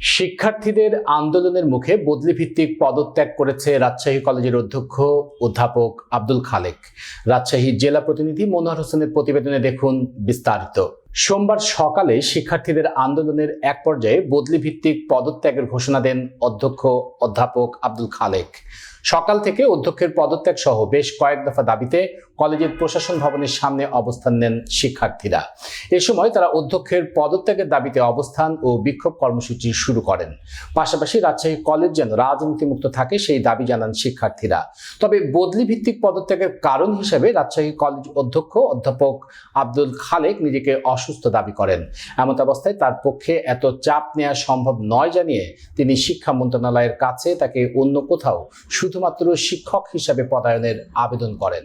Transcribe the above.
শিক্ষার্থীদের আন্দোলনের মুখে বদলি ভিত্তিক পদত্যাগ করেছে রাজশাহী কলেজের অধ্যক্ষ অধ্যাপক আব্দুল খালেক। রাজশাহী জেলা প্রতিনিধি মনোহর হোসেনের প্রতিবেদনে দেখুন বিস্তারিত। সোমবার সকালে শিক্ষার্থীদের আন্দোলনের এক পর্যায়ে বদলি ভিত্তিক পদত্যাগের ঘোষণা দেন অধ্যক্ষ অধ্যাপক আব্দুল খালেক। সকাল থেকে অধ্যক্ষের পদত্যাগ সহ বেশ কয়েক দফা দাবিতে কলেজের প্রশাসন ভবনের সামনে অবস্থান নেন শিক্ষার্থীরা। এ সময় তারা অধ্যক্ষের পদত্যাগের দাবিতে অবস্থান ও বিক্ষোভ কর্মসূচি শুরু করেন। পাশাপাশি রাজশাহী কলেজ যেন রাজনীতিমুক্ত থাকে সেই দাবি জানান শিক্ষার্থীরা। তবে বদলি ভিত্তিক পদত্যাগের কারণ হিসেবে রাজশাহী কলেজ অধ্যক্ষ অধ্যাপক আব্দুল খালেক নিজেকে অসুস্থ দাবি করেন। এমত অবস্থায় তার পক্ষে এত চাপ নেওয়া সম্ভব নয় জানিয়ে তিনি শিক্ষা মন্ত্রণালয়ের কাছে তাকে অন্য কোথাও শুধুমাত্র শিক্ষক হিসাবে পদায়নের আবেদন করেন।